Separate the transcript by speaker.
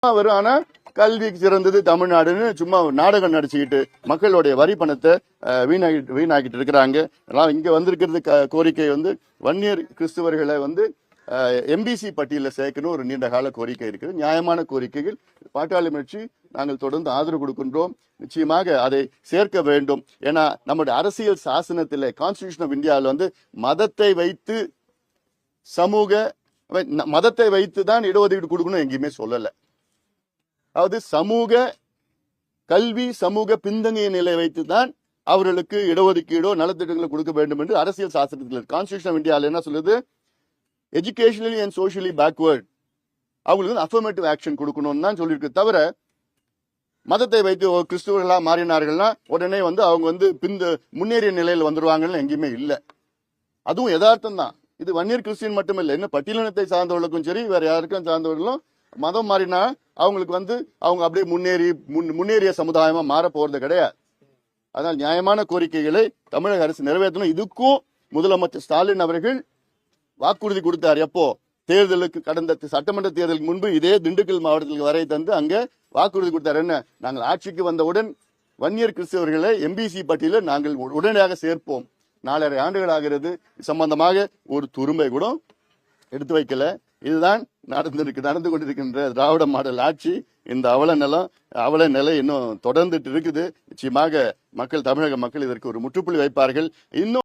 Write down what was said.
Speaker 1: வரும். ஆனா கல்விக்கு சிறந்தது தமிழ்நாடுன்னு சும்மா நாடகம் நடிச்சுக்கிட்டு மக்களுடைய வரி பணத்தை வீணாகிட்டு வீணாக்கிட்டு இருக்கிறாங்க. அதெல்லாம் இங்க வந்திருக்கிறது க- கோரிக்கை வந்து வன்னியர் கிறிஸ்துவர்களை வந்து எம்பிசி பட்டியலில் சேர்க்கணும். ஒரு நீண்ட கால கோரிக்கை இருக்குது. நியாயமான கோரிக்கைகள். பாட்டாளி முயற்சி நாங்கள் தொடர்ந்து ஆதரவு கொடுக்கின்றோம். நிச்சயமாக அதை சேர்க்க வேண்டும். ஏன்னா நம்முடைய அரசியல் சாசனத்தில் கான்ஸ்டியூஷன் ஆஃப் இந்தியாவில் வந்து மதத்தை வைத்து சமூக மதத்தை வைத்து தான் இடஒதுக்கீடு கொடுக்கணும் எங்கேயுமே சொல்லலை. அதாவது சமூக கல்வி சமூக பின்தங்கிய நிலை வைத்து தான் அவர்களுக்கு இடஒதுக்கீடோ நலத்திட்டங்களை கொடுக்க வேண்டும் என்று அரசியல் சாஸ்திரத்தில் கான்ஸ்டியூஷன் ஆஃப் இந்தியாவில் என்ன சொல்லுது? எஜுகேஷனலி அண்ட் சோஷியலி பேக்வேர்ட் அவங்களுக்கு வந்து அஃபர்மேட்டிவ் ஆக்ஷன் கொடுக்கணும்னு தான் சொல்லியிருக்கு தவிர மதத்தை வைத்து கிறிஸ்துவர்களாக மாறினார்கள்னா உடனே வந்து அவங்க வந்து பிந்த முன்னேறிய நிலையில் வந்துடுவாங்கன்னு எங்கேயுமே இல்லை. அதுவும் யதார்த்தம் தான் இது வன்னியர் கிறிஸ்டின் மட்டும் இல்லை இன்னும் பட்டியலினத்தை சார்ந்தவர்களுக்கும் சரி வேற யாருக்கும் சார்ந்தவர்களும் மதம் மாறினா அவங்களுக்கு வந்து அவங்க அப்படியே முன்னேறி முன் முன்னேறிய சமுதாயமா மாற போறது கிடையாது. அதனால் நியாயமான கோரிக்கைகளை தமிழக அரசு நிறைவேற்றணும். இதுக்கும் முதலமைச்சர் ஸ்டாலின் அவர்கள் வாக்குறுதி கொடுத்தார். எப்போ? தேர்தலுக்கு கடந்த சட்டமன்ற தேர்தலுக்கு முன்பு இதே திண்டுக்கல் மாவட்டத்துக்கு வரை தந்து அங்க வாக்குறுதி கொடுத்தார். என்ன? நாங்கள் ஆட்சிக்கு வந்தவுடன் வன்னியர் கிறிஸ்தவர்களை எம்பிசி பட்டியலில் நாங்கள் உடனடியாக சேர்ப்போம். நாலரை ஆண்டுகள் ஆகிறது. சம்பந்தமாக ஒரு துரும்பை கூட எடுத்து வைக்கல. இதுதான் நடந்திருக்கு நடந்து கொண்டிருக்கின்ற திராவிட மாடல் ஆட்சி. இந்த அவல நிலம் அவல நிலை இன்னும் தொடர்ந்துட்டு இருக்குது. நிச்சயமாக மக்கள் தமிழக மக்கள் இதற்கு ஒரு முற்றுப்புள்ளி வைப்பார்கள். இன்னும்